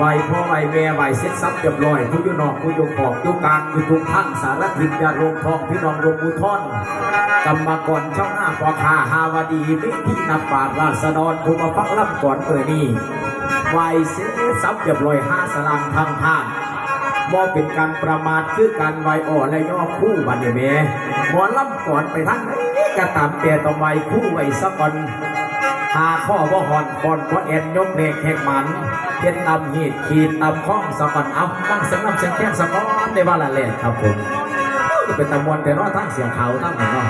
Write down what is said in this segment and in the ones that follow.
ไหวพ่อไหวแม่ไหวเซ็ตซับเรียบร้อยผู้ยู่นอกผู้ยู่ขอบยู่กลางยู่ทุกท่านสารทิศยาโรงทองพี่น้องโรงอุทอนกรรมกรเจ้าหน้าปอคาฮาวดีวิธีนับปาดราษฎรผู้มาฟังล่ำก่อนเปิดนี่ไหวเซ็ตซับเรียบร้อยห้าสลามทางทางบ่เป็นการประมาทคือการไวอ่อและย่อคู่บันเดเมหมอล่ำก่อนไปทั้งนี้กระตามแต่ต้อไวคู่ไว้สักก่อนหาข้อบ่หอนก่อนเพราเอ็นยกเด็กแหกหมัน เพ็นตำหีดขีดตำข้องสักก่อนเอาฟังเสียงน้ำเสียงแค้นสักก่อนได้ว่าละเล่นครับผมจะเป็นตำมวนแต่เนอทั้งเสียงเขาทั้งหันเนาะ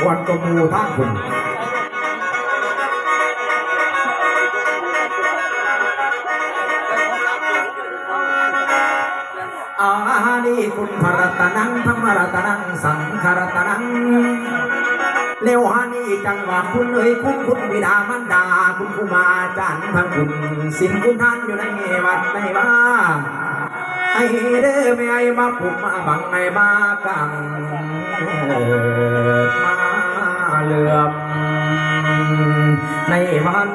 มวนกมูทั้งคุณอานีคุณพรัตนังธรรมรัตนังสังขรัตนัง เลวฮานีจังหวะคุณเอ่ยคุณคุณบิดามันดาคุณครูบาอาจันทั้งคุณสินคุณท่านอยู่ในวัดในบ้าไอ้เด้อไม่ไอ้มาผูกมาบังไอ้มากังมาเหลื่อมในวัน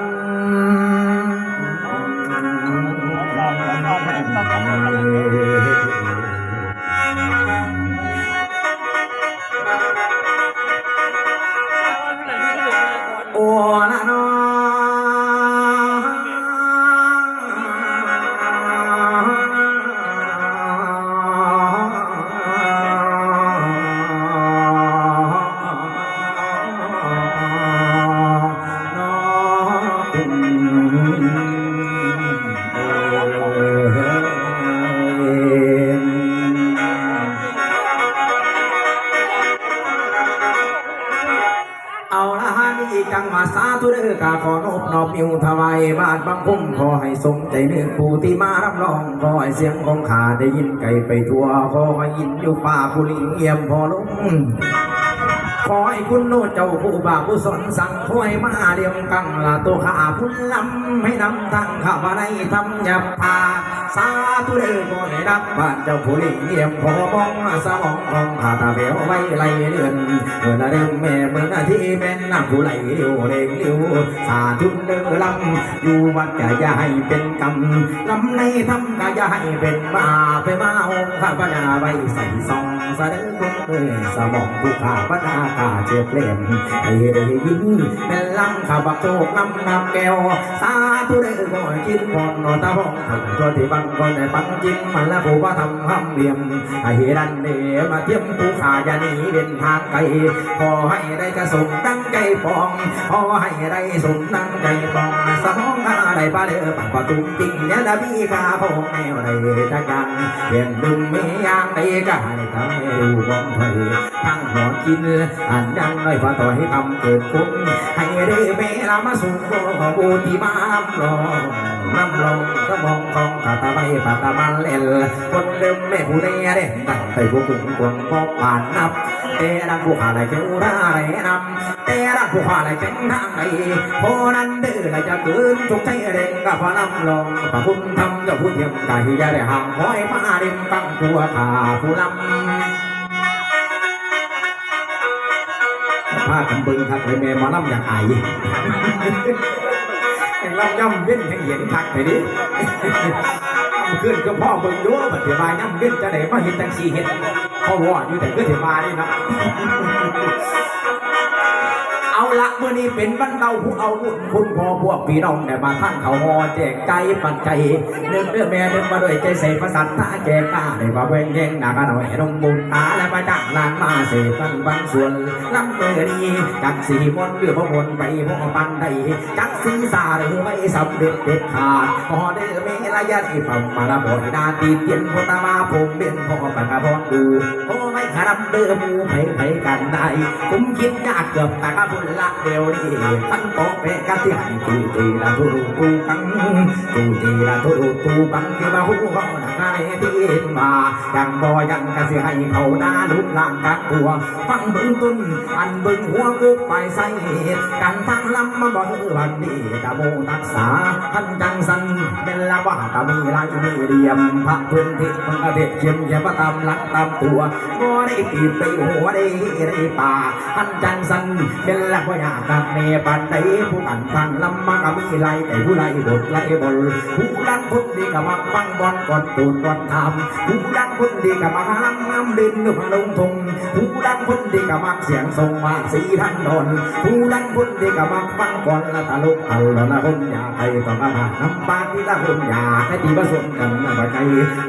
บาทบังพุ่มขอให้สมใจเนื้อผู้ที่มารับรองขอให้เสียงของข้าได้ยินไกลไปทั่วขอให้ยินอยู่ป่าผู้ลิงเอี่ยมพอลุงขอให้คุณโนเจ้าผู้บาผู้สนสั่งคอยมาเรียมกังละตัวข้าพุ่นลำให้นำทางข้ามาในทำหยับพาสาธุเด้อก็ให้รักบ้านเจ้าผู้ลิงเยี่ยมพอมองสมองของข้าตาเบลไว้ไหลเดือนเมื่อนาเดิมแม่เมื่อนาที่เป็นน้ำผู้ไหลเลี้ยวเร่งเลี้ยวสาธุเด้อลำอยู่วัดจะอย่าให้เป็นกรรมลำในทำก็อย่าให้เป็นบาปไปมาองค์ข้าพเจ้าไว้ใส่ซองสะเด้อคนเอ้ยสมองผู้ข้าพเจ้าตาเจ็บเล่มให้ได้ยินเป็นลำข้าบักโชคน้ำน้ำแก้วสาธุเด้อบ่อกินพรนอตาบ้องทั้งตัวที่บังคนปังจินมันละผู้ว่าทำห้ำเหลี่ยมให้ดันเดมาเทียมผู้ขาอย่าหนีเป็นทางไกลขอให้ได้กระสมตั้งใจปองขอให้ได้สมตั้งใจปองสมองอะไรป้าเด้อปากประตูจริงเนี่ยนะพี่ข้าพงแนวใดจักยังเห็นดึงไม่ยางใดก็ให้ทำให้รู้บ้องเผยทั้งหอนกินอันยังน้อยฟ้าต่อให้ทำเกิดคุณให้ได้เวลามาสู่ของบูที่มาน้ำลองน้ำลองก็มองของขาตาใบปาตามันเล่นคนเดิมแม่ผู้ใดเด่นตั้งแต่ผู้กุ่งกวงพอกผ่านนับแต่ดังผู้ขาไหลเจ้าได้นำแต่ดังผู้ขาไหลเจ้าทางไหนพอนั้นเด้อไหลจะเกินทุกใจเร่งกับพน้ำลงพระคุณทำจ้าผู้เทียมกายยาได้ห่างห้อยมาเด่นตั้งตัวขาผู้ลำผ้ากันเบิ่งทักไปแม่มาล่ำอย่างไอแห่งล่ำย่ำเว้นแห่งเห็นทักไปดิ ขึ้นก็พ่อเบิ่งอยัวบัดเทวาย่ำเว้นจะไหนมาเห็นจังสีเห็นพ่อวอดอยู่แต่ก็เทวานี่นะ เอาละเมื่อนี้เป็นวันเตาผู้เอาบุญคุณพ่อพวกพี่น้องได้มาท่านเขาหอแจกใจปัจจัยเนื่องเรื่องแม่เนื่องมาด้วยใจใส่ประสาทตาแจกตาได้มาเว้งแย่งหน้ากันหน่อยลงบุญตาและมาจากลานมาเสกันบางส่วนลำเมื่อนี้จักสีมนต์หรือพระมนไปพ่อปันใดจักสีสาหรือไม่สำเร็จเด็ดขาดพอเด้อเมลายาที่ปัมมาละบ่อยนาตีเตียนพอตามาผมเด่นพ่อปันกระพรดูพอไม่ขรับเด้อมูไผไผกันได้ผมคิดยากเกือบตากระบุญละเดียวนี้ท่านโตเปกันที่ให้ตูตีละทุรุตูกังตูตีละทุรุตูบังที่มาหูเขาหนักอะไรที่มายังบ่ยังกะสิให้เขาหน้าลุกลานกักตัวฟังบิ่งต้นอันบิ่งหัวกุกไปใส่กันทั้งลำมาบ่ฮือวันนี้ตะโมตักษาท่านจังสันเป็นละว่าตะมีไรมีเรียมพระพื้นที่มันกระเด็ดเขียมเขียมตามหลังตามตัวบ่ได้ปีบไปหัวได้ได้ป่าท่านจังสันเป็นละว่าอยากกับเมปันใดผู้อันฟังลำมากมีไรแต่ผู้ไรบทไรบทผู้ดังคนดีก็มาฟังบอลก่อนตูนก่อนทำผู้ดังคนดีก็มาห้ามน้ำดินหนุ่มลงทงผู้ดังคนดีก็มาเสียงทรงมาสีทันดนผู้ดังคนดีก็มาฟังก่อนละตะลุกเอาละละคนอยากให้ต่อมาน้ำปาที่ละคนอยากให้ตีผสมกันมาบ่ใจ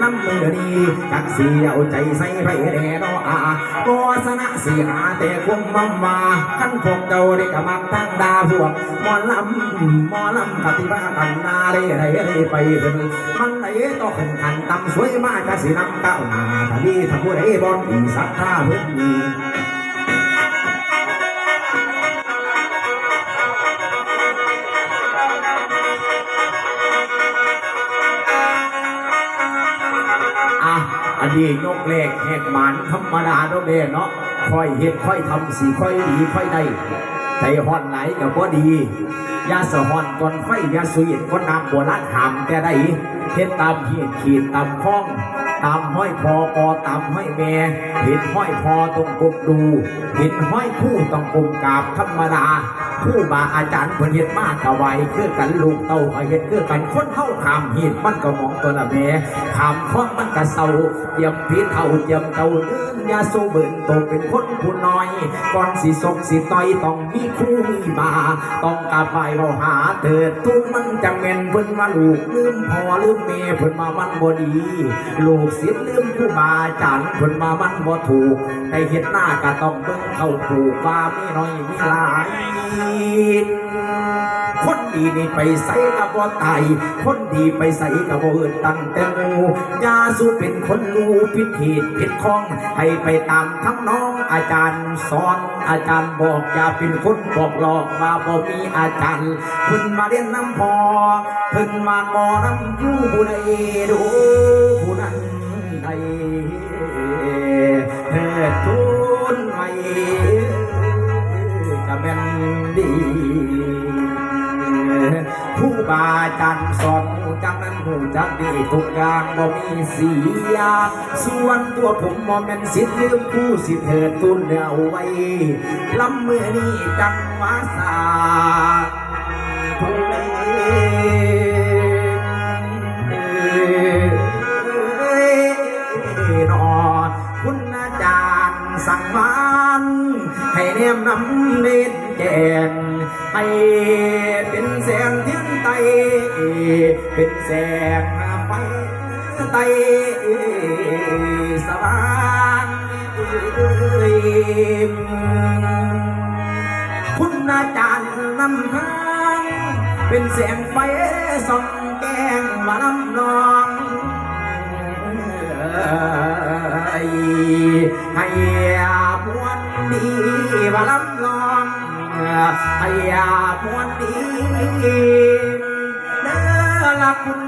น้ำมือนี้จักเสียเอาใจใส่ไปแน่นออาก็สนะเสียแต่ควมมัมมาขั้นพวกเจ้าได้ก็มาตั้งดาพวกหมอลำมอลำปฏิบัติกันนาเร่ไรเร่ไปถึงมันไหนต้องข่งขันตำสวยมากจะสินำเก้าหนาถ้าดีถ้าผู้ใดบอลสักท่าเพื่อนมีอะอันนี้ยกเลขแหกหมันธรรมดาเนาะเด้เนาะ ค่อยเฮ็ดค่อยทำสีค่อยดีค่อยได้ใจห่อนไหลก็บ่ดียาสะห่อนก่อนไฟยาสุยก่อนน้ำโบราณหามแต่ได้เฮ็ดตามขีดขีดตามคล้อง ตามห้อยพอกอตามห้อยแม่เห็ดห้อยพอต้องกบดูเห็ดห้อยคู่ต้องกลมกาบธรรมดาผู้บาอาจารย์เพิ่นเฮ็ดมากกะไว้คือกันลูกเต้าเฮ็ดคือกันคนเฮาขามหีดมันก็มองตัวละแม่ขามคล้องมันก็เศร้าเตรียมพีเท่าเตรียมเจ้าเดินยาสูเบิ่นโตเป็นคนผู้น้อย ก่อนสิสกสิต่อยต้องมีคู่มีบาต้องกลับไปเว้าหาเถิดทุกมันจังแม่นเพิ่นว่าลูกลืมพ่อลืมแม่เพิ่นมามันบ่ดี ลูกศิษย์ลืมครูบาอาจารย์เพิ่นมามันบ่ถูกได้เฮ็ดหน้าก็ต้องเบิ่งเข้าถูกว่ามีน้อยมีหลายคนดีนี่ไปใส่กับบ่ตายคนดีไปใส่กับบ่อื่นตั้งแต่หมูยาสูเป็นคนรู้ผิดผิดผิดข้อง ให้ไปตามทั้งน้องอาจารย์สอนอาจารย์บอกอย่าเป็นคนบอกหลอกว่าบ่มีอาจารย์เพิ่นมาเรียนน้ำพอเพิ่นมาก่อน้ำยู่ผู้ใดดูผู้นั้นใด ก็เป็นดีผู้บาจันสอนหูจังนั้นหูจักดีทุกอย่างบ่มีเสีย ส่วนตัวผมบ่แม่นสิทธิ์ลืมผู้สิเถิดตุนเอาไว้ลำมือนี้จังวาสาทุเลนอคุณอาจารย์สั่งวา แนมนำเนตรแกนให้เป็นแสงเทียนไต เป็นแสงไฟไตสว่างคุณอาจารย์นำทางเป็นแสงไฟส่องแกงมาลำนองให้มวนดีว่ ลำลองให้มวนดีเด้อละคุณ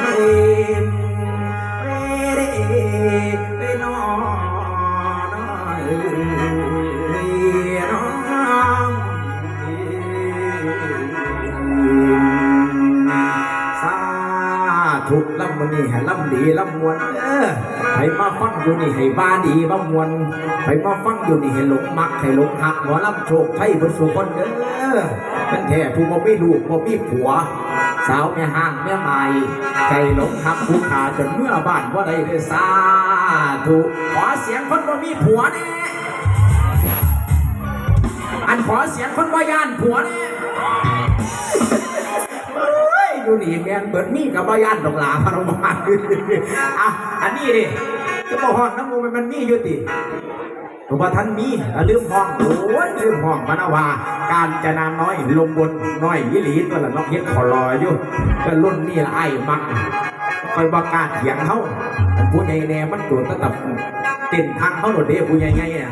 เรเรเรนอน้อยน้องสาธุลำมันนี่ให้ลำดีลำมวนเออ ให้มาฟังอยู่นี่ให้บ้าดีบ้ามวนให้มาฟังอยู่นี่ให้หลงมักให้หลงหักหมอลำโชคไทยบนสุคนเด้อเป็นแท้ผู้บ่มีลูกบ่มีผัว สาวแม่ห้างแม่ใหม่ใจหลงหักผู้ขาจนเมื่อบ้านว่าได้เด้อสาธุขอเสียงคนบ่มีผัวแน่อันขอเสียงคนบ่ย่านผัวแน่เอยู่นี่แมนเบิดมีกับบ่ย่านดอกหลาพะนมาอะอันนี้ดิจะบ่ฮ้องน้ำมูมันมันมีอยู่ติผมว่าท่านมีลืมห้องโอ้ยลืมห้องมานาวา การจะนานน้อย ลงบนน้อยยิหลีตัวละน้องเฮ็ดขอรออยู่ก็รุ่นนี่ละไอ้มักคอยบอการเถียงเฮาผู้ใหญ่แน่มันโดนตั้งแต่เต้นทางเขาโดดเด้ผู้ใหญ่ไงเนี่ย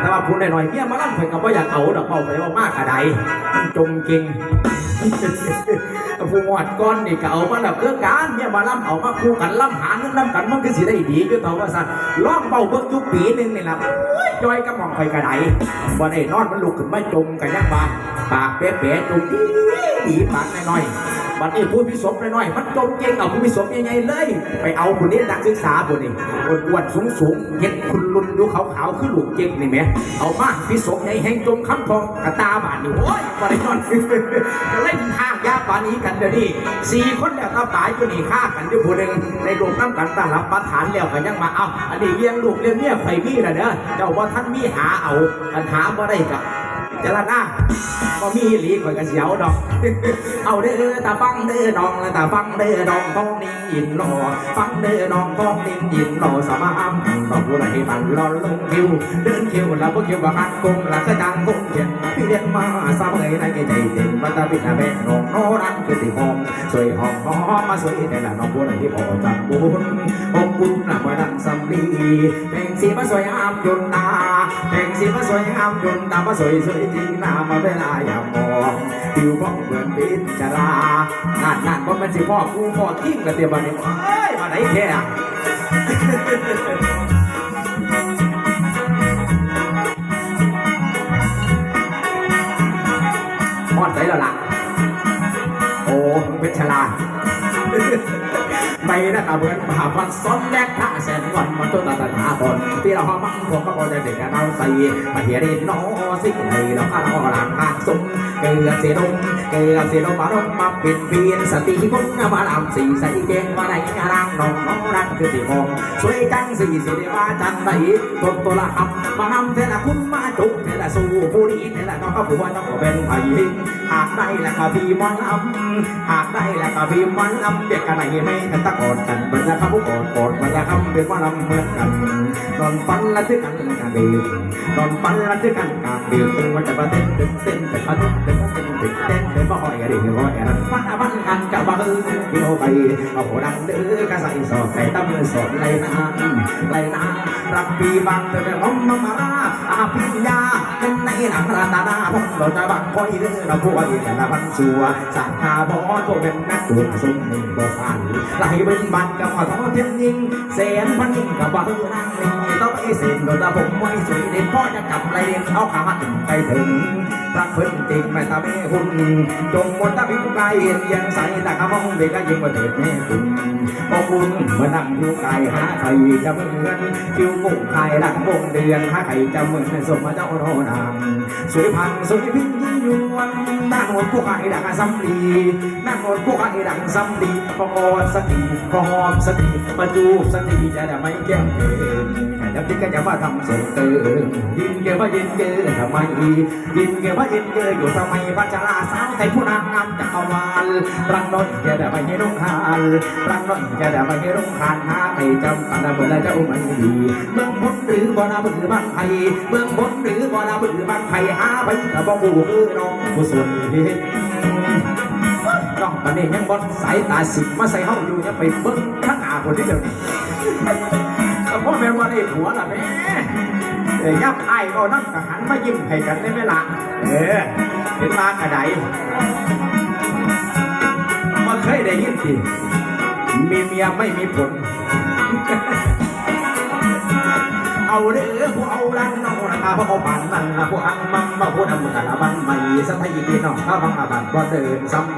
แต่ว่าผู้น้อยๆเมียมาลั่นข่อยก็บ่อยากเอาดอกเบาไปว่ามากกระไดมันจมเก่ง ผู้หมอดก้อนนี่ก็เอามาแล้วเกือการเนี่ยมาล่ำเอามาคู่กันล่ำหาเงินล่ำกันมันก็สิได้ดีอยู่ต่อว่าสั่นล่องเบาเบิ่งอยู่ปีหนึงนี่ล่ะจอยกระหมองไปกระไดบ่ไอ้นอนมันลุกขึ้นมาจมกันยังบ้าปากเป๊ะๆจมดีดีปากน้อยๆ บัดนี้ผู้พิสมน้อยๆมันจมเก่งเอาผู้พิสมใหญ่ๆเลย ไปเอาผู้นี้นักศึกษาผู้นี้อ้วนๆสูงเห็นคุณลุนดูขาวๆคือลูกเก่งนี่แหมเอามาพิสมใหญ่แห่งจมคำทองกระตาบาดนี่โอ้ยบ่ได้นอนจะเล่นข้างยาปานี้กันเดี๋ยวนี้สี่คนแล้วก็ตายอยู่นี่ฆ่ากันอยู่ผู้หนึ่งในรวมน้ำกันตั้งรับประทานแล้วกันยังมาเอาอันนี้เลี้ยงลูกเลี้ยงเมียไฟมีนะเด้อเจ้าว่าท่านมีหาเอาปัญหาบ่ได้กับ เจรนาก็มีหลีข่อยกระเสียวดอก เอาเด้อตาฟังเด้อน้องและตาฟังเด้อน้องท้องนี้งยินหนอฟังเด้อน้องท้องนิ่งยินหนอสามารถต้องผู้ใดบันรอลงคิวเดินคิวแล้วพวกคิวก็หักกงแล้วก็ดังกงเขียนพี่เรียนมาสามเลยในใจเต็มมาตาบิดาแม่น้องโนรันคือติหอมสวยหอมหอมมาสวยแต่ละน้องผู้ใดที่พอจับบุญองบุญหนักมาดังสำลีแห่งสีมาสวยงามจนตาแห่งสีมาสวยงามจนตามาสวยสวยจริงหน้ามาเวลาอย่ามองผิวของเหมือนปิดจรานั่นนั่นว่ามันสิพ่อกูพ่อทิ้งกันเตียบันนี้มาไหนแค่มอดใส่แล้วล่ะ โอ้เป็นชลา ไปนะตาเบือนมหาพันซ้อนแยกท่าแสนวันมันต้นตาตาตาบนที่เราหอมังพวกก็พอจะเด็กกันเอาใส่มาเฮียดินน้อสิไงเราข้าเราหลังหางสมเกลือเสียดมเกลือเสียดมมารมมาปิดเปลี่ยนสติพุ่งมาลำสีใส่เกงมาไหนร่างน้องน้องรักคือสีหองสวยจังสีสิเดว่าจันไหนต้นตัวละคำมานำเทละคุณมาจุกเทละสู้ผู้นี้เทละน้องก็ผู้ว่าน้องก็เป็นไผ่หากได้ละก็พี่มอนลำหากได้ละก็พี่มอนลำเด็กกันไหนไม่กันตะกอดกันบรรดาคำผู้กอดกอดบรรดาคำเป็นว่าลำเหมือนกันนอนฝันละที่กันกลางดึกนอนฝันละที่กันกลางดึกตึงว่าจะมาเต้นเต้นเต้นแต่พันเต้นเต้นเต้นเต้นเต้นบ่อยอะไรบ่อยอะไรฟ้าบันกันกับบ้าพี่โนไปเอาหัวดังเด้อกระใส่สอบใส่ตั้มสอบไรนานไรนารับปีบังเดินล้มมามาอาพิญญาเป็นในหนังราตาดาพงเราจะบังคอยเด้อเราพวกแต่ละพันสัวสักขาบอตัวกเป็นนักตัวสมมุติบ่ฟันไหลเป็นบันกับขอท้อเทียนยิงแสนพันยิงกับบ้านั่งนี่ต้องไปเส้นเราจะผมไว้สวยเด่นพ่อจะกลับไรเด่นเอาขาถึงไปถึงพระเพิ่นติดแม่ตาเม่หุ่นจงมนตาพิ้งกายเย็นยังใสตาขมองเด็กก็ยิงมาเถิดแม่คุณพอคุณมานั่งอยู่กายหาใครจะเหมือนคิวมุกไข่หลังวงเดือนหาใครจะเหมือนสมมาเจ้าโนนามสวยพันสวยพิ้งยิ่งยวนนั่งหมดผู้ไข่ดังสำลีนั่งหมดผู้ไข่ดังสำลีพอกอดสักทีพอหอมสักทีมาจูบสักทีจะได้ไม่แก้มเกินจะพิกก็จะว่าทำส่งเกินยินเกว่ายินเกทำไมยินเกว่ายินเกอยู่ทำไมพัชราสาวไทยผู้นางงามจักรวาลรังนนจะได้ไม่ให้รุ่งคานรังนนจะได้ไม่ให้รุ่งคานหาไม่จำปันเมื่อไรจะอุ้มไม่ดีเมืองพ้นหรือบ่นาบือบ้านไทยเมืองพ้นหรือบ่นาบือบ้านไทยหาไปกับบ่บูคือน้องผู้ส่วนน้องตอนนี้ยังบนสายตาสิมาใส่ห้องอยู่ยังไปเบิ้งข้างหน้าคนที่เดียวแต่พ่อแม่ว่าได้ผัวล่ะแม่ เอ้ยยับไอ้ก็นั่งกะหันมายิ้มให้กันได้ไหมล่ะเออเป็นมากระไดมาเคยได้ยินสิมีเมียไม่มีผล เอาเด้อผู้เอาลังน้องนะครับผู้เอาปานนั่นละผู้อังมังมาผู้นำกันละบันใหม่สัทยีน้องข้าบังอาบันบ่เดินซ้ำ